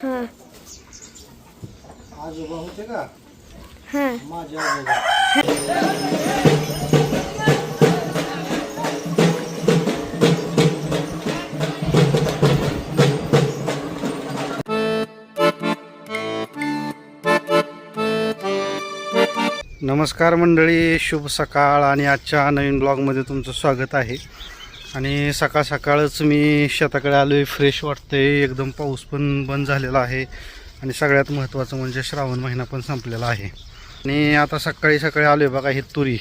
हां. आजोबा होते का? हां. माझे आजोबा. नमस्कार मंडळी शुभ सकाळ आणि आजच्या नवीन ब्लॉगमध्ये तुमचं स्वागत आहे. आणि सकाळ सकाळच मी शेताकडे आलो आहे फ्रेश वाटतंय. एकदम पाऊस पण बंद झालेला आहे. आणि सगळ्यात महत्त्वाचं म्हणजे श्रावण महिना पण संपलेला आहे. आणि आता सकाळी सकाळी आलो आहे बघा ही तुरी.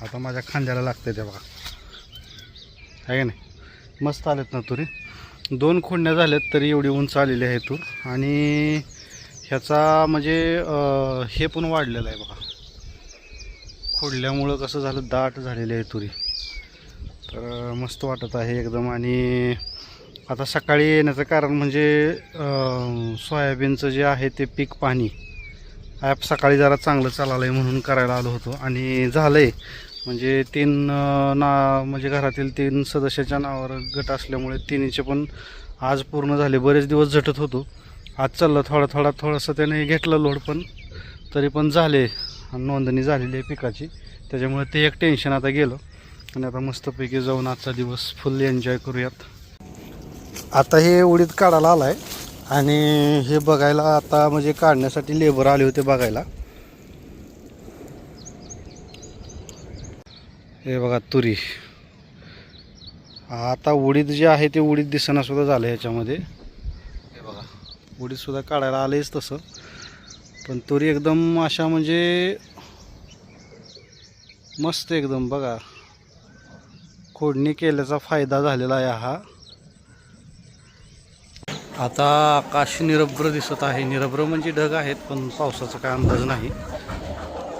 आता माझ्या खांद्याला लागते ते बघा. आहे का नाही? मस्त आलेत ना तुरी. दोन खोडण्या झाल्यात तरी एवढी उंच आलेली आहे तूर. आणि ह्याचा म्हणजे हे पण वाढलेलं आहे बघा. खोडल्यामुळं कसं झालं दाट झालेली आहे तुरी. तर मस्त वाटत आहे एकदम. आणि आता सकाळी येण्याचं कारण म्हणजे सोयाबीनचं जे आहे ते पीक पाणी ॲप सकाळी जरा चांगलं चालालं आहे म्हणून करायला आलो होतो. आणि झालं आहे म्हणजे तीन ना म्हणजे घरातील तीन सदस्याच्या नावावर गट असल्यामुळे तिन्हीचे पण आज पूर्ण झाले. बरेच दिवस झटत होतो. आज चाललं थोडा थोडा थोडंसं त्याने घेतलं लोड पण तरी पण झाले. नोंदणी झालेली आहे पिकाची. त्याच्यामुळे ते एक टेन्शन आता गेलं. आणि आता मस्तपैकी जाऊन आजचा दिवस फुल एन्जॉय करूयात. आता हे उडीद काढायला आला आहे आणि हे बघायला आता म्हणजे काढण्यासाठी लेबर आले होते बघायला. हे बघा तुरी. आता उडीद जे आहे ते उडीद दिसणं सुद्धा झालं ह्याच्यामध्ये. हे बघा उडीद सुद्धा काढायला आलेच तसं. पण तुरी एकदम अशा म्हणजे मस्त एकदम बघा. खोडणी केल्याचा फायदा झालेला आहे हा. आता आकाश निरभ्र दिसत आहे. निरभ्र म्हणजे ढग आहेत पण पावसाचा काय अंदाज नाही.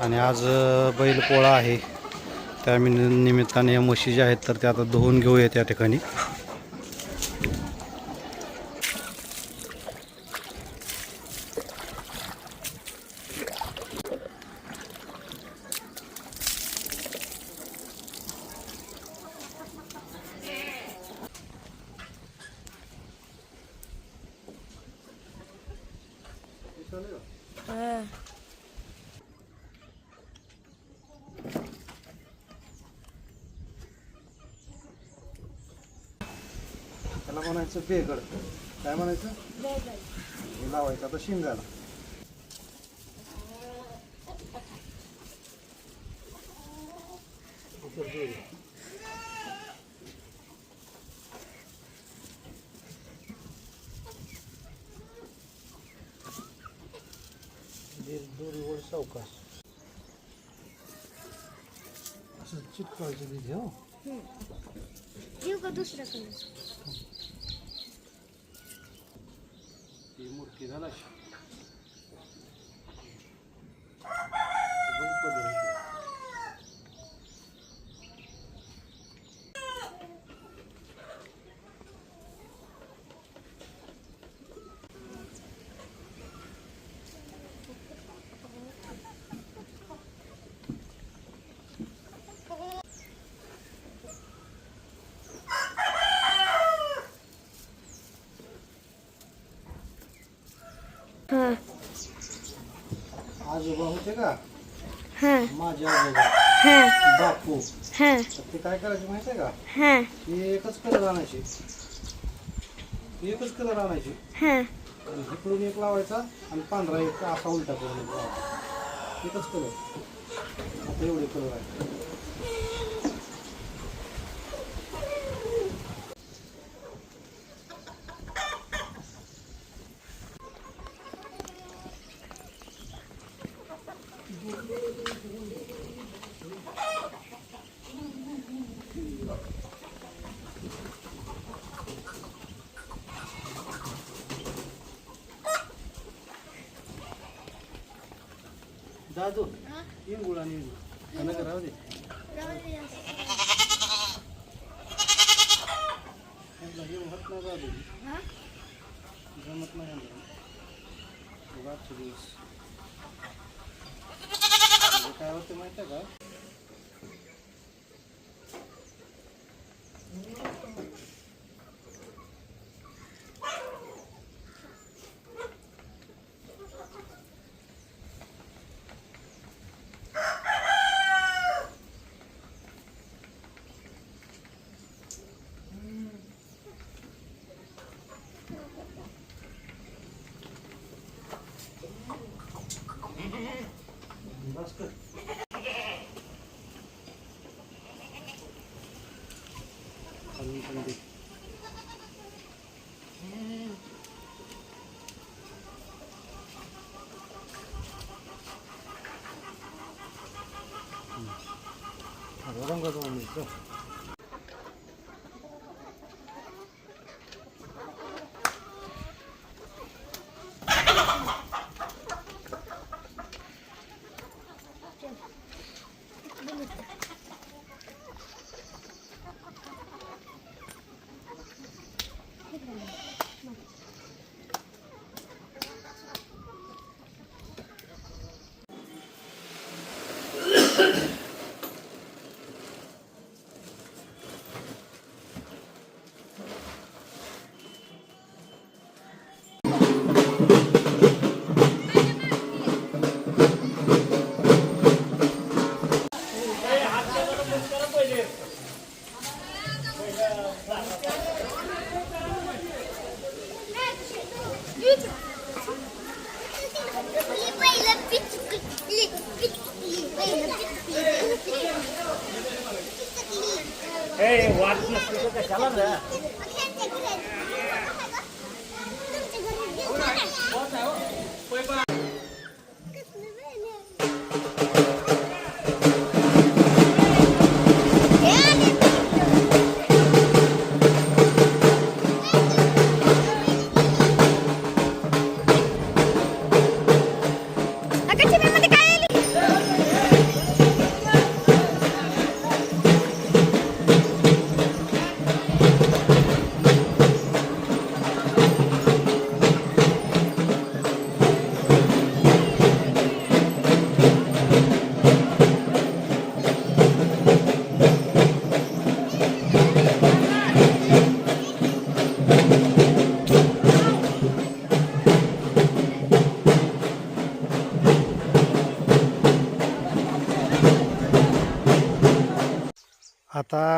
आणि आज बैलपोळा आहे. त्या निमित्ताने या म्हशी ज्या आहेत तर त्या आता धुवून घेऊया त्या ठिकाणी हां त्याला म्हणायचं बेगड काय म्हणायचं? हे लावायचं आता शिंगाला दोरीवर सावकाश. असं चिटकायचं तिथे हो. देऊ का दुसरा कलर ती मूर्ती झाला हां आजोबा होते का? हां. माझे आजोबा. हां. बापू. हां. ते काय करायचे माहिती आहे का? हां. ती एकच कलर आणायची. एकच कलर आणायची. हां. आणि इकडून एक लावायचा आणि पांढरा एक असा उलटा करून एक लावायचा. एकच कलर. आता एवढे कलर आहे दादू इंगुळ आणि इंगुळ नका राहू दे. यांना घेऊन होत नाही दादू जमत नाही यांना. बघ आजचे दिवस. म्हणजे काय होतं माहिती आहे का? That's good. 건반대. 아, 이런 가서 오면 있어. खालून पण दे रंगाचं म्हणायचं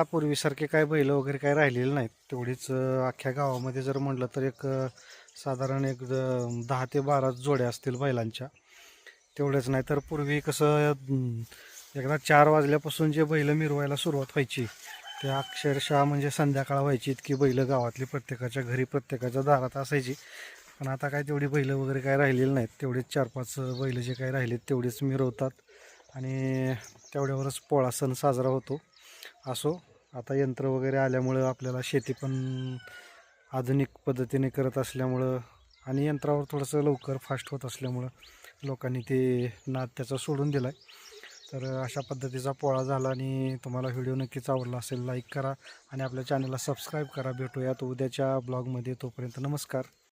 आता पूर्वीसारखे काय बैल वगैरे काय राहिलेले नाहीत. तेवढीच अख्ख्या गावामध्ये जर म्हटलं तर एक साधारण एक दहा ते बारा जोड्या असतील बैलांच्या. तेवढेच नाही तर पूर्वी कसं एकदा चार वाजल्यापासून जे बैल मिरवायला सुरुवात व्हायची ते अक्षरशः म्हणजे संध्याकाळ व्हायची इतकी बैल गावातली प्रत्येकाच्या घरी प्रत्येकाच्या दारात असायची. पण आता काय तेवढी बैल वगैरे काय राहिलेली नाहीत. तेवढेच चार पाच बैल जे काय राहिलेत तेवढेच मिरवतात. आणि तेवढ्यावरच पोळा सण साजरा होतो. असो आता यंत्र वगैरे आल्यामुळं आपल्याला शेती पण आधुनिक पद्धतीने करत असल्यामुळं आणि यंत्रावर थोडंसं लवकर फास्ट होत असल्यामुळं लोकांनी ते नाद त्याचा सोडून दिला आहे तर अशा पद्धतीचा पोळा झाला आणि तुम्हाला व्हिडिओ नक्कीच आवडला असेल लाईक करा आणि आपल्या चॅनलला सबस्क्राईब करा. भेटूयात उद्याच्या ब्लॉगमध्ये. तोपर्यंत नमस्कार.